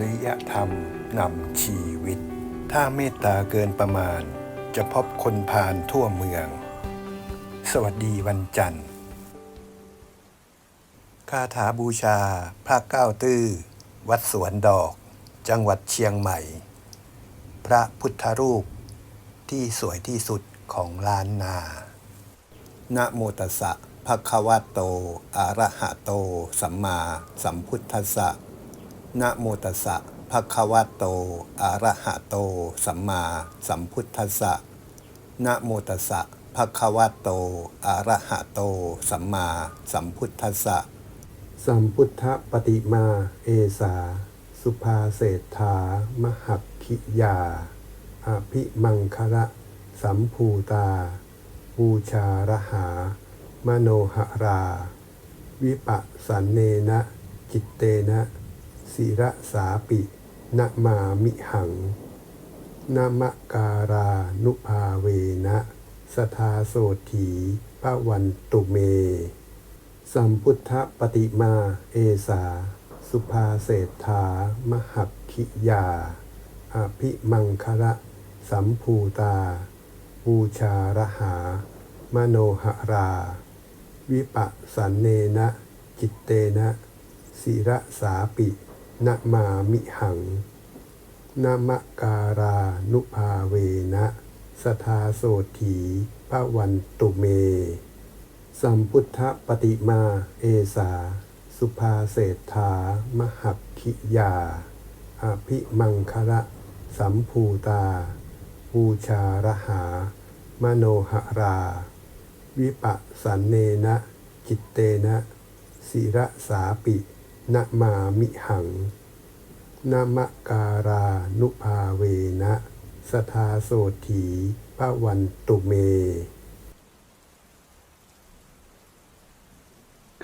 ริยธรรมนำชีวิต ถ้าเมตตาเกินประมาณ จะพบคนพาลทั่วเมือง สวัสดีวันจันทร์คาถาบูชา พระเก้าตื้อ วัดสวนดอก จังหวัดเชียงใหม่ พระพุทธรูปที่สวยที่สุดของล้านนานะโมตัสสะภะคะวะโต อะระหะโต สัมมาสัมพุทธัสสะ นะโมตัสสะภะคะวะโต อะระหะโต สัมมาสัมพุทธัสสะนะโมตัสสะภะคะวะโต อะระหะโต สัมมาสัมพุทธัสสะ สัมพุทธปฏิมา เอสา สุภาเศรษฐา มหักขิยา อภิมังคละ สัมภูตา บูชาระหา มโนหรา วิปัสสันเนนะ จิตเตนะ ศิระสาปินะมามิหังนามการานุภาเวนะสทาโสถีพระวันตุเม สัมพุทธปฏิมาเอสา สุภาเศรษฐามหักขิยา อภิมังคละสัมภูตา บูชาระหา มโนหรา วิปัสสันเนนะ จิตเตนะ ศิระสาปิ นะมามิหังนามการานุภาเวนะ สทาโสถีพระวันตุเม สัมพุทธปฏิมาเอสา สุภาเศรษฐามหักขิยาอภิมังคละสัมภูตาบูชาระหา มโนหรา วิปัสสันเนนะ จิตเตนะ ศิระสาปิ นะมามิหังนามการานุภาเวนะสทาโสถีพระวันตุเม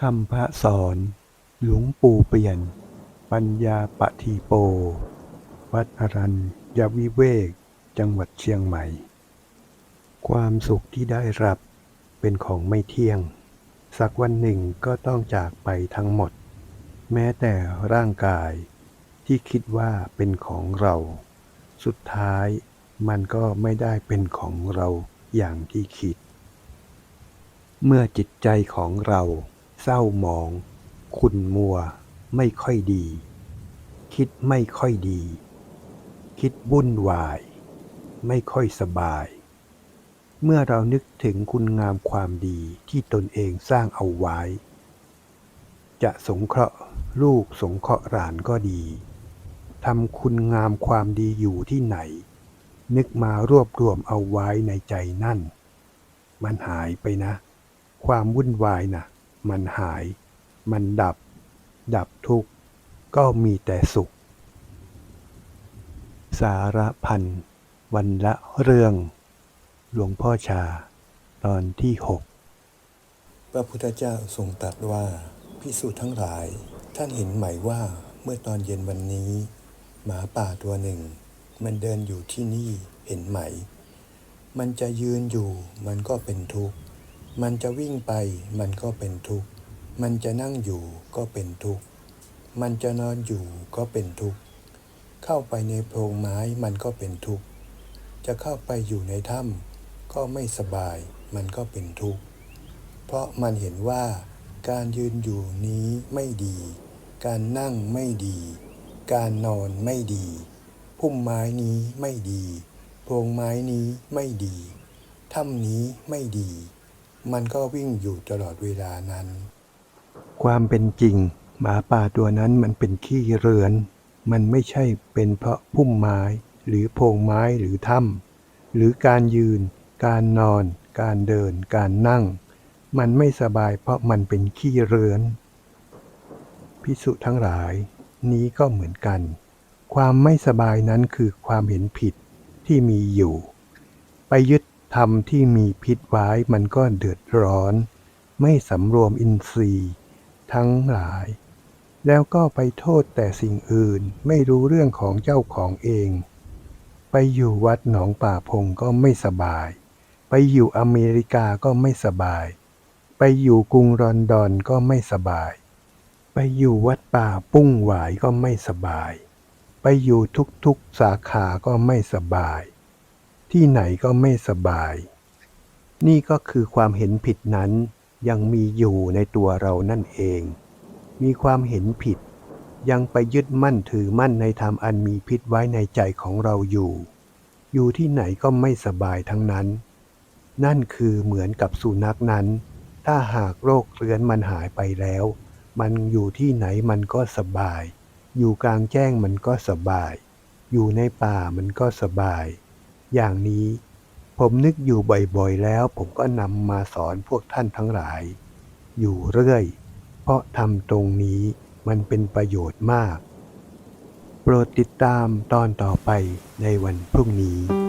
คำพระสอน หลวงปู่เปลี่ยน ปัญญาปทีโป วัดอรัญญวิเวก จังหวัดเชียงใหม่ ความสุขที่ได้รับเป็นของไม่เที่ยง สักวันหนึ่งก็ต้องจากไปทั้งหมด แม้แต่ร่างกายที่คิดว่าเป็นของเรา สุดท้ายมันก็ไม่ได้เป็นของเราอย่างที่คิด เมื่อจิตใจของเราเศร้าหมอง ขุ่นมัว ไม่ค่อยดี คิดไม่ค่อยดี คิดวุ่นวาย ไม่ค่อยสบาย เมื่อเรานึกถึงคุณงามความดีที่ตนเองสร้างเอาไว้ จะสงเคราะห์ลูกสงเคราะห์หลานก็ดีทำคุณงามความดีอยู่ที่ไหน นึกมารวบรวมเอาไว้ในใจนั่น มันหายไปนะ ความวุ่นวายนะมันหาย มันดับ ดับทุกข์ ก็มีแต่สุข สารพันวันละเรื่อง หลวงพ่อชา ตอนที่หกพระพุทธเจ้าทรงตรัสว่า พิสูจน์ทั้งหลาย ท่านเห็นไหมว่าเมื่อตอนเย็นวันนี้ หมาป่าตัวหนึ่ง มันเดินอยู่ที่นี่เห็นไหม มันจะยืนอยู่ มันก็เป็นทุกข์ มันจะวิ่งไป มันก็เป็นทุกข์ มันจะนั่งอยู่ก็เป็นทุกข์ มันจะนอนอยู่ก็เป็นทุกข์ เข้าไปในโพรงไม้มันก็เป็นทุกข์ จะเข้าไปอยู่ในถ้ำก็ไม่สบาย มันก็เป็นทุกข์ เพราะมันเห็นว่า การยืนอยู่นี้ไม่ดี การนั่งไม่ดี การนอนไม่ดี พุ่มไม้นี้ไม่ดีโพรงไม้นี้ไม่ดีถ้ำนี้ไม่ดี มันก็วิ่งอยู่ตลอดเวลานั้น ความเป็นจริง หมาป่าตัวนั้นมันเป็นขี้เรือน มันไม่ใช่เป็นเพราะพุ่มไม้ หรือโพรงไม้หรือถ้ำหรือการยืน การนอน การเดิน การนั่ง มันไม่สบายเพราะมันเป็นขี้เรือน พิสุทั้งหลาย นี้ก็เหมือนกัน ความไม่สบายนั้นคือความเห็นผิดที่มีอยู่ ไปยึดธรรมที่มีพิษไว้มันก็เดือดร้อน ไม่สำรวมอินทรีย์ทั้งหลาย แล้วก็ไปโทษแต่สิ่งอื่นไม่รู้เรื่องของเจ้าของเอง ไปอยู่วัดหนองป่าพงก็ไม่สบาย ไปอยู่อเมริกาก็ไม่สบาย ไปอยู่กรุงลอนดอนก็ไม่สบาย ไปอยู่วัดป่าปุ้งหวายก็ไม่สบาย ไปอยู่ทุกๆสาขาก็ไม่สบาย ที่ไหนก็ไม่สบาย นี่ก็คือความเห็นผิดนั้นยังมีอยู่ในตัวเรานั่นเอง มีความเห็นผิด ยังไปยึดมั่นถือมั่นในธรรมอันมีพิษไว้ในใจของเราอยู่ อยู่ที่ไหนก็ไม่สบายทั้งนั้น นั่นคือเหมือนกับสุนัขนั้น ถ้าหากโรคเรื้อนมันหายไปแล้ว มันอยู่ที่ไหนมันก็สบาย อยู่กลางแจ้งมันก็สบาย อยู่ในป่ามันก็สบาย อย่างนี้ ผมนึกอยู่บ่อยๆแล้ว ผมก็นำมาสอนพวกท่านทั้งหลาย อยู่เรื่อย เพราะทำตรงนี้มันเป็นประโยชน์มาก โปรดติดตามตอนต่อไปในวันพรุ่งนี้